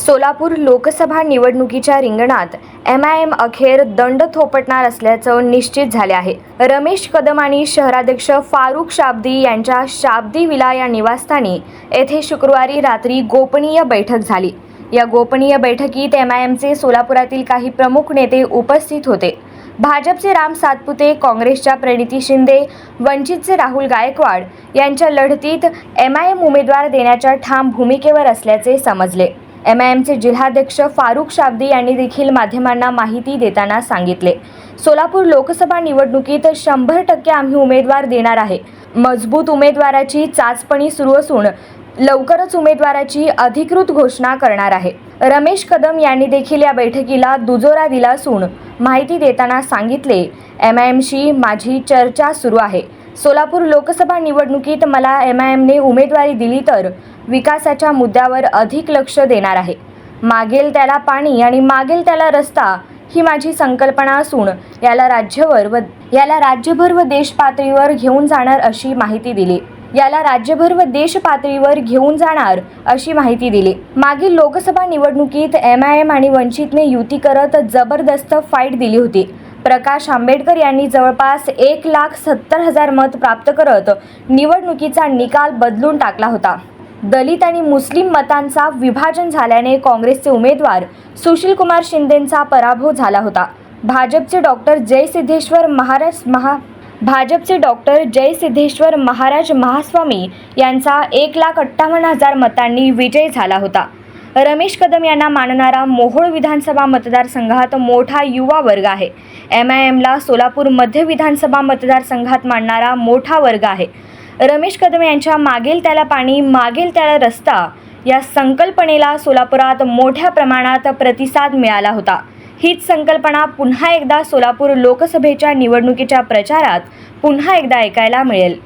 सोलापूर लोकसभा निवडणुकीच्या रिंगणात M I am अखेर दंड थोपटणार असल्याचं निश्चित झाले आहे. रमेश कदम आणि शहराध्यक्ष फारुख शाब्दी यांच्या शाब्दी विला या निवासस्थानी येथे शुक्रवारी रात्री गोपनीय बैठक झाली. या गोपनीय बैठकीत एम आय एमचे सोलापुरातील काही प्रमुख नेते उपस्थित होते. भाजपचे राम सातपुते काँग्रेसच्या प्रणिती शिंदे वंचितचे राहुल गायकवाड यांच्या लढतीत एम आय एम उमेदवार देण्याच्या ठाम भूमिकेवर असल्याचे समजले. एम आय एमचे जिल्हाध्यक्ष फारुख शाब्दी यांनी देखील माध्यमांना माहिती देताना सांगितले. सोलापूर लोकसभा निवडणुकीत शंभर टक्के आम्ही उमेदवार देणार आहे. मजबूत उमेदवाराची चाचपणी सुरू असून लवकरच उमेदवाराची अधिकृत घोषणा करणार आहे. रमेश कदम यांनी देखील या बैठकीला दुजोरा दिला असून माहिती देताना सांगितले एम आय एमशी माझी चर्चा सुरू आहे. सोलापूर लोकसभा निवडणुकीत मला एम आय एमने उमेदवारी दिली तर विकासाच्या मुद्द्यावर अधिक लक्ष देणार आहे. मागेल त्याला पाणी आणि मागेल त्याला रस्ता ही माझी संकल्पना असून याला राज्यभर व याला राज्यभर व देश पातळीवर घेऊन जाणार अशी माहिती दिली. याला राज्यभर व देश पातळीवर घेऊन जाणार अशी माहिती दिली. मागील लोकसभा निवडणुकीत एम आय एम आणि वंचितने युती करत जबरदस्त फाईट दिली होती. प्रकाश आंबेडकर यांनी जवळपास एक लाख सत्तर हजार मत प्राप्त करत निवडणुकीचा निकाल बदलून टाकला होता. दलित आणि मुस्लिम मतांचा विभाजन झाल्याने काँग्रेसचे उमेदवार सुशीलकुमार शिंदेंचा पराभव झाला होता. भाजपचे डॉक्टर जय सिद्धेश्वर महाराज महा भाजपचे डॉक्टर जय सिद्धेश्वर महाराज महास्वामी यांचा एक लाख अठ्ठावन्न हजार मतांनी विजय झाला होता. रमेश कदम यांना मानणारा मोहोळ विधानसभा मतदारसंघात मोठा युवा वर्ग आहे. एम आय एमला सोलापूर मध्य विधानसभा मतदारसंघात मानणारा मोठा वर्ग आहे. रमेश कदम यांच्या मागेल त्याला पाणी मागेल त्याला रस्ता या संकल्पनेला सोलापुरात मोठ्या प्रमाणात प्रतिसाद मिळाला होता. हीच संकल्पना पुन्हा एकदा सोलापूर लोकसभेच्या निवडणुकीच्या प्रचारात पुन्हा एकदा ऐकायला मिळेल.